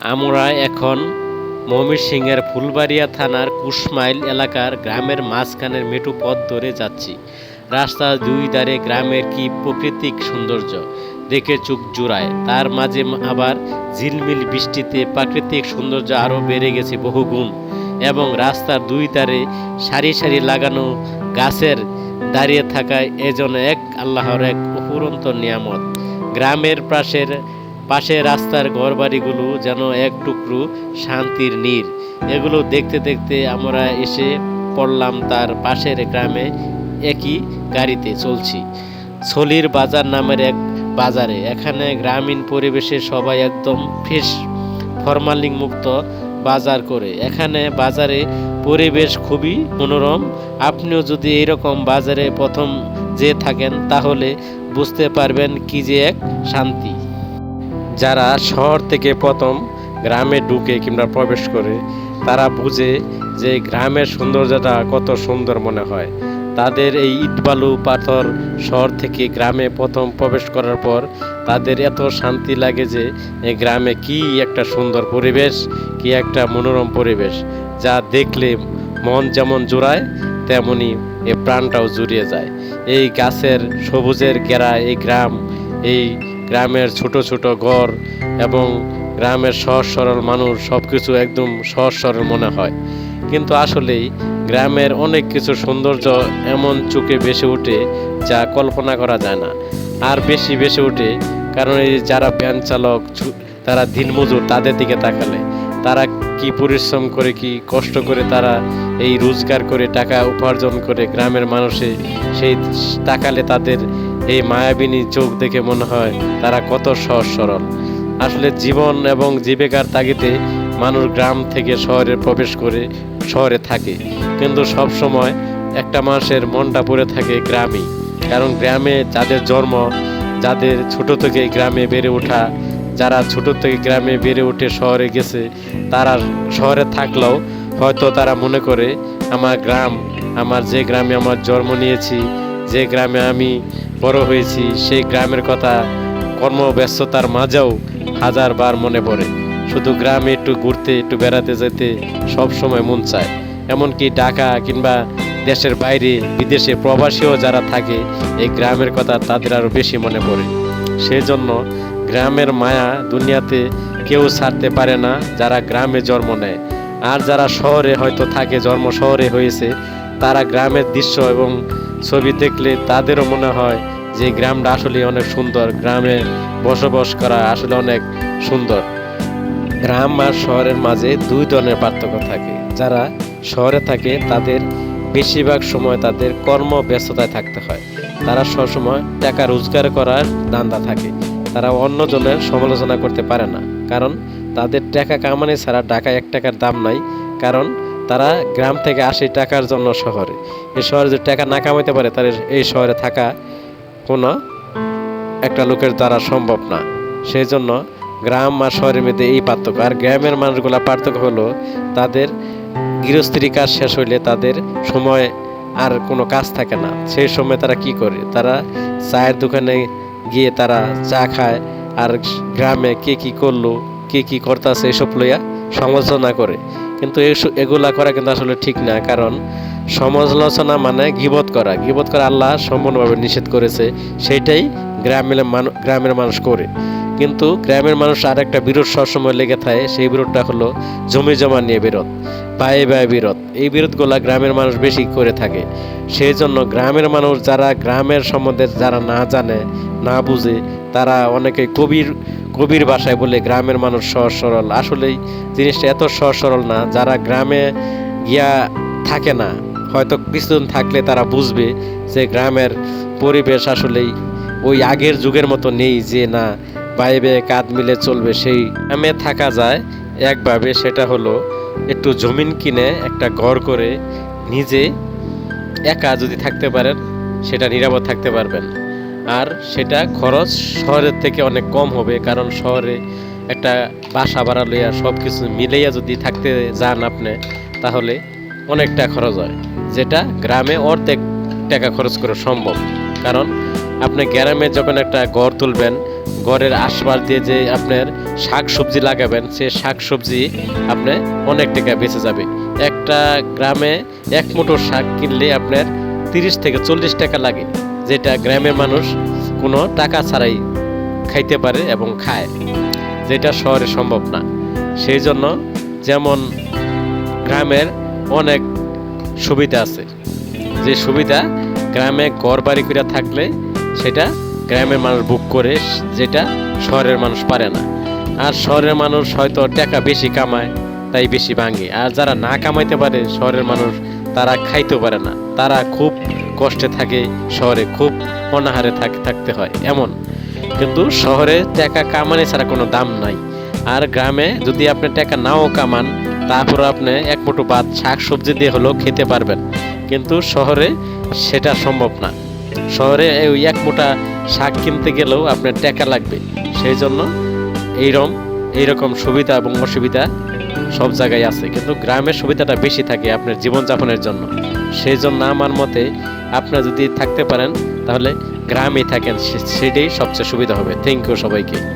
আমরা এখন ময়মনসিংহের ফুলবাড়িয়া থানার কুশমাইল এলাকার গ্রামের মাঝখানের মেটু পথ ধরে যাচ্ছি। রাস্তার দুই ধারে গ্রামের কি প্রাকৃতিক সৌন্দর্য? দেখে চোখ জুড়ায়। তার মাঝে আবার ঝিলমিল বৃষ্টিতে প্রাকৃতিক সৌন্দর্য আরও বেড়ে গেছে বহুগুণ। এবং রাস্তার দুই ধারে সারি সারি লাগানো গাছের দাঁড়িয়ে থাকায় এজন এক আল্লাহর এক অপুরন্ত নিয়ামত। গ্রামের পাশের পাশে রাস্তার ঘরবাড়িগুলো যেন এক টুকরো শান্তির নীর। এগুলো দেখতে দেখতে আমরা এসে পড়লাম তার পাশের গ্রামে একই গাড়িতে চলছি। ছলির বাজার নামের এক বাজারে। এখানে গ্রামীণ পরিবেশে সবাই একদম ফ্রেশ, ফরমালিন মুক্ত বাজার করে। এখানে বাজারে পরিবেশ খুবই মনোরম। আপনিও যদি এইরকম বাজারে প্রথম যে থাকেন, তাহলে বুঝতে পারবেন কি যে এক শান্তি। যারা শহর থেকে প্রথম গ্রামে ঢুকে কিংবা প্রবেশ করে, তারা বুঝে যে গ্রামের সৌন্দর্যটা কত সুন্দর মনে হয়। তাদের এই ইটবালু পাথর শহর থেকে গ্রামে প্রথম প্রবেশ করার পর তাদের এত শান্তি লাগে যে এই গ্রামে কি একটা সুন্দর পরিবেশ, কি একটা মনোরম পরিবেশ। যা দেখলে মন যেমন জোড়ায়, তেমনি এ প্রাণটাও জুড়িয়ে যায়। এই গাছের সবুজের ঘেরা এই গ্রাম, এই গ্রামের ছোট ছোট ঘর এবং গ্রামের সহজ সরল মানুষ সব কিছু একদম সহজ সরল মনে হয়। কিন্তু আসলেই গ্রামের অনেক কিছু সৌন্দর্য এমন চোখে বেশি ওঠে যা কল্পনা করা যায় না। আর বেশি বেশি ওঠে কারণ এই যারা ভ্যান চালক তারা দিনমজুর তাদের দিকে তাকালে। তারা কি পরিশ্রম করে, কি কষ্ট করে তারা এই রোজগার করে, টাকা উপার্জন করে গ্রামের মানুষে সেই তাকালে তাদের এই মায়াবিনী চোখ দেখে মনে হয় তারা কত সহজ সরল আসলে জীবন এবং জীবিকার তাগিদে মানুষ গ্রাম থেকে শহরে প্রবেশ করে শহরে থাকে। কিন্তু সব সময় একটা মানুষের মনটা পড়ে থাকে গ্রামে কারণ গ্রামে যাদের জন্ম, যাদের ছোট থেকে গ্রামে বেড়ে ওঠা, যারা ছোট থেকে গ্রামে বেড়ে উঠে শহরে গেছে, তারা শহরে থাকলেও হয়তো তারা মনে করে, আমার গ্রাম, আমার যে গ্রামে আমার জন্ম নিয়েছি, যে গ্রামে আমি বড় হয়েছি, সেই গ্রামের কথা কর্মব্যস্ততার মাঝেও হাজারবার মনে পড়ে। শুধু গ্রামে একটু ঘুরতে, একটু বেড়াতে যেতে সব সময় মন চায়। এমনকি ঢাকা কিংবা দেশের বাইরে বিদেশে প্রবাসীও যারা থাকে, এই গ্রামের কথা তাদের আরও বেশি মনে পড়ে। সেই জন্য গ্রামের মায়া দুনিয়াতে কেউ ছাড়তে পারে না যারা গ্রামে জন্ম নেয়। আর যারা শহরে হয়তো থাকে, জন্ম শহরে হয়েছে, তারা গ্রামের দৃশ্য এবং ছবি দেখলে তাদেরও মনে হয় যে গ্রামটা আসলে অনেক সুন্দর, গ্রামে বসবাস করা আসলে অনেক সুন্দর। গ্রাম আর শহরের মাঝে দুই ধরনের পার্থক্য থাকে। যারা শহরে থাকে, তাদের বেশিরভাগ সময় তাদের কর্ম ব্যস্ততায় থাকতে হয়। তারা সবসময় টাকা রোজগার করার দান্দা থাকে। তারা অন্যজনের সমালোচনা করতে পারে না। কারণ তাদের টাকা কামানি ছাড়া ঢাকায় এক টাকার দাম নাই। কারণ তারা গ্রাম থেকে আসে টাকার জন্য শহরে। এই শহরে যদি টাকা না কামাইতে পারে তাদের এই শহরে থাকা কোনো একটা লোকের দ্বারা সম্ভব না। সেই জন্য গ্রাম আর শহরের মধ্যে এই পার্থক্য। আর গ্রামের মানুষগুলা পার্থক্য হলো, তাদের গৃহস্থির কাজ শেষ হইলে তাদের সময় আর কোনো কাজ থাকে না। সেই সময় তারা কি করে? তারা চায়ের দোকানে গিয়ে তারা চা খায় আর গ্রামে কে কি করল, কে কি করতেছে, এসব লইয়া সমালোচনা করে। কিন্তু এগুলা করা কিন্তু আসলে ঠিক না, কারণ সমালোচনা মানে গিবত করা। গিবত করা আল্লাহ সম্পূর্ণভাবে নিষেধ করেছে, সেটাই গ্রামের গ্রামের মানুষ করে। কিন্তু গ্রামের মানুষ আর একটা বিরোধ সবসময় লেগে থাকে, সেই বিরোধটা হলো জমি জমা নিয়ে বিরোধ বায়ে বায়ে বিরোধ। এই বিরোধগুলা গ্রামের মানুষ বেশি করে থাকে। সেই জন্য গ্রামের মানুষ যারা গ্রামের সম্বন্ধে যারা না জানে, না বুঝে, তারা অনেকে কবির কবির ভাষায় বলে গ্রামের মানুষ সহজ সরল। আসলেই জিনিসটা এত সহজ সরল না, যারা গ্রামে গিয়া থাকে না, হয়তো কিছুদিন থাকলে তারা বুঝবে যে গ্রামের পরিবেশ আসলেই ওই আগের যুগের মতো নেই যে না বাইবে কাঁধ মিলে চলবে, সেই গ্রামে থাকা যায়। একভাবে সেটা হলো, একটু জমিন কিনে একটা ঘর করে নিজে একা যদি থাকতে পারেন, সেটা নিরাপদ থাকতে পারবেন। আর সেটা খরচ শহরের থেকে অনেক কম হবে, কারণ শহরে একটা বাসা ভাড়া লইয়া সব কিছু মিলাইয়া যদি থাকতে যান আপনি, তাহলে অনেকটা খরচ হয়, যেটা গ্রামে অর্ধেক টাকা খরচ করা সম্ভব। কারণ আপনি গ্রামে যখন একটা ঘর তুলবেন ঘরের আশপাশ দিয়ে যে আপনার শাক সবজি লাগাবেন, সে শাক সবজি আপনি অনেক টাকা বেঁচে যাবে। একটা গ্রামে এক মুঠো শাক কিনলে আপনার তিরিশ থেকে চল্লিশ টাকা লাগে, যেটা গ্রামের মানুষ কোনো টাকা ছাড়াই খাইতে পারে এবং খায়, যেটা শহরে সম্ভব না। সেই জন্য যেমন গ্রামের অনেক সুবিধা আছে, যে সুবিধা গ্রামে ঘর বাড়ি করে থাকলে সেটা গ্রামের মানুষ বুক করে, যেটা শহরের মানুষ পারে না। আর শহরের মানুষ হয়তো টাকা বেশি কামায়, তাই বেশি ভাঙে। আর যারা না কামাইতে পারে, শহরের মানুষ তারা খাইতেও পারে না। তারা খুব কষ্টে থাকে, শহরে খুব অনাহারে থাক, থাকতে হয়, এমন। কিন্তু শহরে টাকা কামানে ছাড়া কোনো দাম নাই। আর গ্রামে যদি আপনি টাকা নাও কামান তারপর আপনি এক মুঠো ভাত, শাক, সবজি দিয়ে হলেও খেতে পারবেন। কিন্তু শহরে সেটা সম্ভব না। শহরে ওই এক মুঠা শাক কিনতে গেলেও আপনার টাকা লাগবে। সেই জন্য এইরম, এইরকম সুবিধা এবং অসুবিধা সব জায়গায় আছে। কিন্তু গ্রামের সুবিধাটা বেশি থাকে আপনার জীবনযাপনের জন্য। সেই জন্য আমার মতে আপনার যদি থাকতে পারেন, তাহলে গ্রামে থাকেন সেটাই সবচেয়ে সুবিধা হবে। থ্যাংক ইউ সবাইকে।